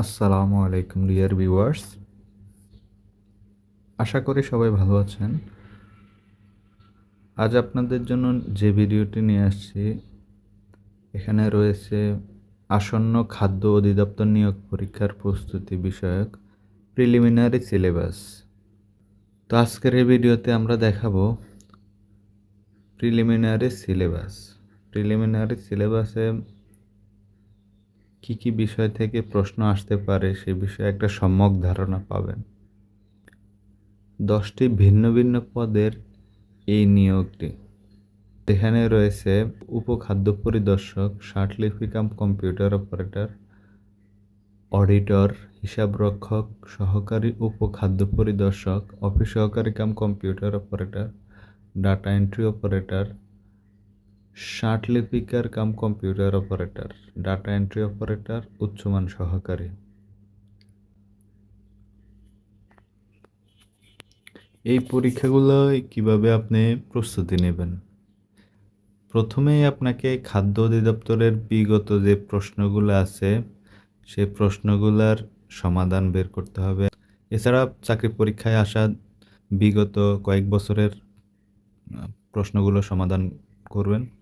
আসসালামু আলাইকুম, dear viewers. আশা করি সবাই ভালো আছেন। আজ আপনাদের জন্য যে ভিডিওটি নিয়ে আসছি, এখানে রয়েছে আসন্ন খাদ্য অধিদপ্তর নিয়োগ পরীক্ষার প্রস্তুতি বিষয়ক প্রিলিমিনারি সিলেবাস। তো আজকের এই ভিডিওতে আমরা দেখাবো প্রিলিমিনারি সিলেবাস। প্রিলিমিনারি সিলেবাসে কি কি বিষয় থেকে প্রশ্ন আসতে পারে সে বিষয়ে একটা সম্যক ধারণা পাবেন। দশটি ভিন্ন ভিন্ন পদের এই নিয়োগটি। এখানে রয়েছে উপখাদ্য পরিদর্শক শার্টলিফি কাম কম্পিউটার অপারেটর, অডিটর হিসাবরক্ষক সহকারী উপখাদ্য পরিদর্শক, অফিস সহকারী cum computer operator, data entry operator শার্টলিপিকার cum computer operator, data entry operator, উচ্চমান সহকারী। এই পরীক্ষাগুলো কীভাবে আপনি প্রস্তুতি নেবেন? প্রথমেই আপনাকে খাদ্য অধিদপ্তরের বিগত যে প্রশ্নগুলো আছে সেই প্রশ্নগুলোর সমাধান বের করতে হবে। এছাড়া চাকরি পরীক্ষায় আসা বিগত কয়েক বছরের প্রশ্নগুলো সমাধান করবেন।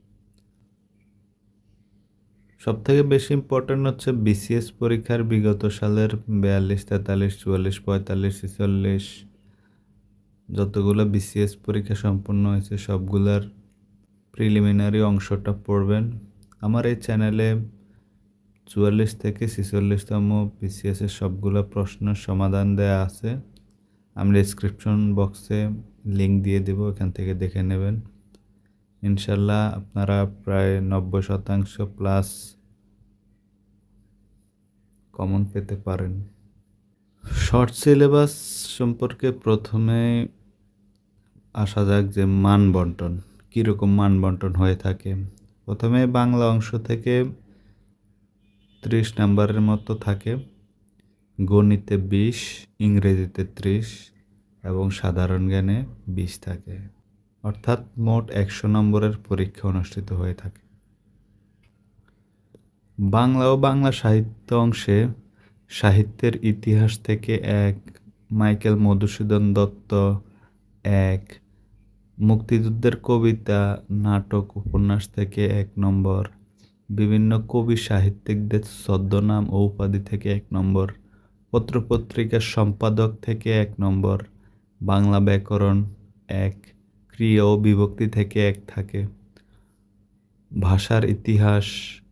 সব থেকে বেশি ইম্পর্ট্যান্ট হচ্ছে বিসিএস পরীক্ষার বিগত সালের বিয়াল্লিশ, তেতাল্লিশ, চুয়াল্লিশ, পঁয়তাল্লিশ, ছেচল্লিশ। যতগুলো বিসিএস পরীক্ষা সম্পন্ন হয়েছে, সবগুলার প্রিলিমিনারি অংশটা পড়বেন। আমার এই চ্যানেলে চুয়াল্লিশ থেকে ছেচল্লিশতম বিসিএসের সবগুলো প্রশ্নের সমাধান দেয়া আছে। আমি ডিসক্রিপশন বক্সে লিংক দিয়ে দেবো, এখান থেকে দেখে নেবেন। ইনশাল্লাহ আপনারা প্রায় নব্বই শতাংশ প্লাস কমন পেতে পারেন। শর্ট সিলেবাস সম্পর্কে প্রথমে আসা যাক যে মান বন্টন, কীরকম মান বন্টন হয়ে থাকে। প্রথমে বাংলা অংশ থেকে ত্রিশ নাম্বারের মতো থাকে। গণিতে বিশ, ইংরেজিতে ত্রিশ এবং সাধারণ জ্ঞানে বিশ থাকে। অর্থাৎ মোট একশো নম্বরের পরীক্ষা অনুষ্ঠিত হয়ে থাকে। বাংলা ও বাংলা সাহিত্য অংশে সাহিত্যের ইতিহাস থেকে এক, মাইকেল মধুসূদন দত্ত এক, মুক্তিযুদ্ধের কবিতা, নাটক, উপন্যাস থেকে এক নম্বর, বিভিন্ন কবি সাহিত্যিকদের ছদ্মনাম ও উপাধি থেকে এক নম্বর, পত্রপত্রিকার সম্পাদক থেকে এক নম্বর, বাংলা ব্যাকরণ এক ক্রিয়া ও বিভক্তি থেকে এক থাকে। ভাষার ইতিহাস,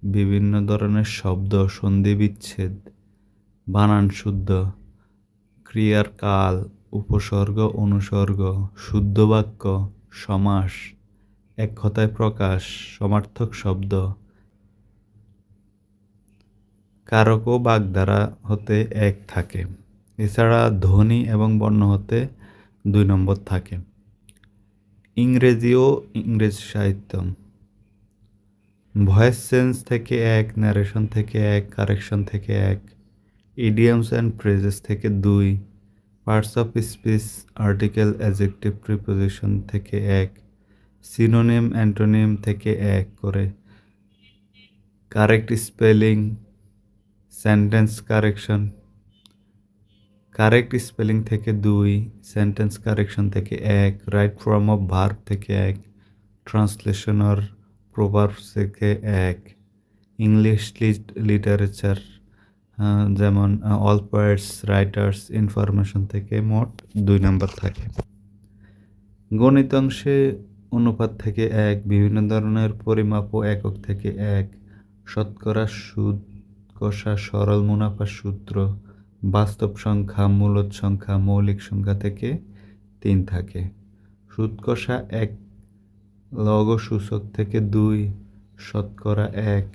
বিভিন্ন ধরনের শব্দ, সন্ধি বিচ্ছেদ, বানান শুদ্ধ, ক্রিয়ার কাল, উপসর্গ, অনুসর্গ, শুদ্ধ বাক্য, সমাস, এক কথায় প্রকাশ, সমার্থক শব্দ। কারক ও বাগধারা হতে এক থাকে। এছাড়া ধ্বনি এবং বর্ণ হতে দুই নম্বর থাকে। ইংরেজি ও ইংরেজি সাহিত্য ভয়েস সেন্স থেকে এক, ন্যারেশন থেকে এক, কারেকশন থেকে এক, ইডিয়ামস অ্যান্ড ফ্রেজেস থেকে দুই, parts of speech, article adjective preposition থেকে এক, সিনোনিম, অ্যান্টোনিম থেকে এক করে। Correct spelling, sentence correction correct spelling থেকে দুই সেন্টেন্স কারেকশন থেকে এক রাইট ফর্ম অফ ভার্ব থেকে এক ট্রান্সলেশন অর প্রভার্বস থেকে এক ইংলিশ লিটারেচার যেমন অল পোয়েটস রাইটার্স ইনফরমেশন থেকে মোট দুই নম্বর থাকে। গণিত অংশে অনুপাত থেকে এক, বিভিন্ন ধরনের পরিমাপ ও একক থেকে এক, শতকরা সুদ, কষা সরল মুনাফা সূত্র বাস্তব সংখ্যা মূলদ সংখ্যা, মৌলিক সংখ্যা থেকে তিন থাকে। সুদ কষা এক লগ সূচক থেকে দুই, শতকরা এক,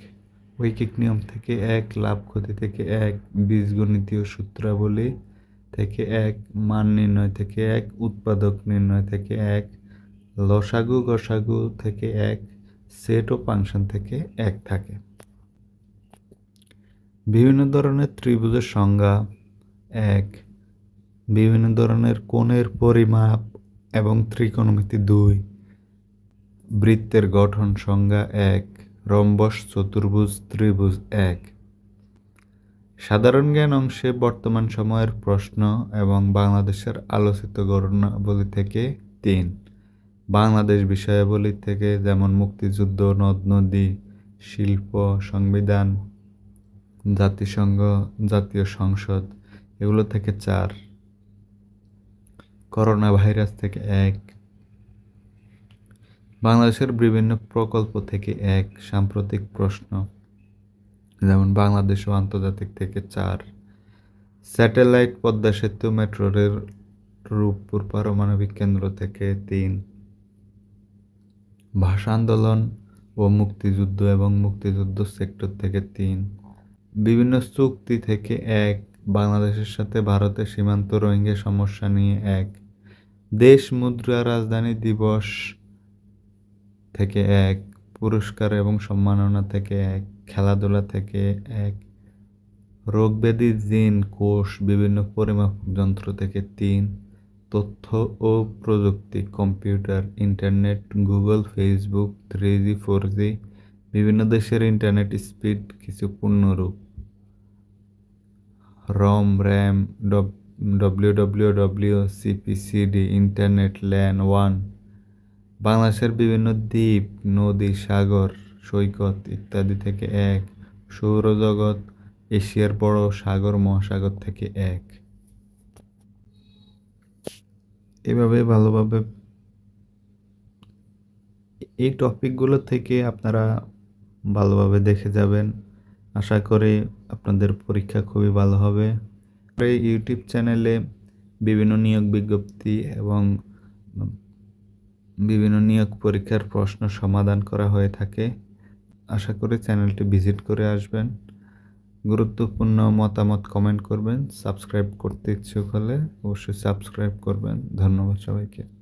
ঐকিক নিয়ম থেকে এক, লাভ ক্ষতি থেকে এক, বীজগণিতীয় সূত্রাবলী থেকে এক, মান নির্ণয় থেকে এক, উৎপাদক নির্ণয় থেকে এক লসাগু গসাগু থেকে এক, সেট ও ফাংশন থেকে এক থাকে। বিভিন্ন ধরনের ত্রিভুজের সংজ্ঞা, এক, বিভিন্ন ধরনের কোণের পরিমাপ এবং ত্রিকোণমিতি, দুই, বৃত্তের গঠন সংজ্ঞা, এক, রম্বস, চতুর্ভুজ, ত্রিভুজ, এক। সাধারণ জ্ঞান অংশে বর্তমান সময়ের প্রশ্ন এবং বাংলাদেশের আলোচিত ঘটনাবলী থেকে তিন। বাংলাদেশ বিষয়াবলী থেকে যেমন মুক্তিযুদ্ধ, নদ, নদী, শিল্প, সংবিধান জাতিসংঘ, জাতীয় সংসদ, এগুলো থেকে চার। করোনা ভাইরাস থেকে এক। বাংলাদেশের বিভিন্ন প্রকল্প থেকে এক সাম্প্রতিক প্রশ্ন, যেমন বাংলাদেশ ও আন্তর্জাতিক থেকে চার। স্যাটেলাইট পদ্মা সেতু মেট্রো রেল রূপপুর পারমাণবিক কেন্দ্র থেকে তিন। ভাষা আন্দোলন ও মুক্তিযুদ্ধ এবং মুক্তিযুদ্ধ সেক্টর থেকে তিন। বিভিন্ন চুক্তি থেকে এক, বাংলাদেশের সাথে ভারতের সীমান্ত রোহিঙ্গা সমস্যা নিয়ে এক, দেশ মুদ্রা রাজধানী দিবস থেকে এক, পুরস্কার এবং সম্মাননা থেকে এক, খেলাধুলা থেকে এক, রোগব্যাধি জিন কোষ বিভিন্ন পরিমাপ যন্ত্র থেকে তিন, তথ্য ও প্রযুক্তি, computer, internet, Google, Facebook three G four G বিভিন্ন দেশের ইন্টারনেট স্পিড কিছু পূর্ণরূপ। ROM RAM W W W CPCD internet LAN one বাংলাদেশের বিভিন্ন দ্বীপ, নদী, সাগর, সৈকত ইত্যাদি থেকে এক। সৌরজগৎ, এশিয়ার বড় সাগর, মহাসাগর থেকে এক। এভাবে ভালোভাবে এই টপিকগুলো থেকে আপনারা ভালোভাবে দেখে যাবেন। আশা করি আপনাদের পরীক্ষা খুবই ভালো হবে। এই ইউটিউব চ্যানেলে বিভিন্ন নিয়োগ বিজ্ঞপ্তি এবং বিভিন্ন নিয়োগ পরীক্ষার প্রশ্ন সমাধান করা হয়ে থাকে। আশা করি চ্যানেলটি ভিজিট করে আসবেন। গুরুত্বপূর্ণ মতামত কমেন্ট করবেন। সাবস্ক্রাইব করতে ইচ্ছুক হলে অবশ্যই সাবস্ক্রাইব করবেন। ধন্যবাদ সবাইকে।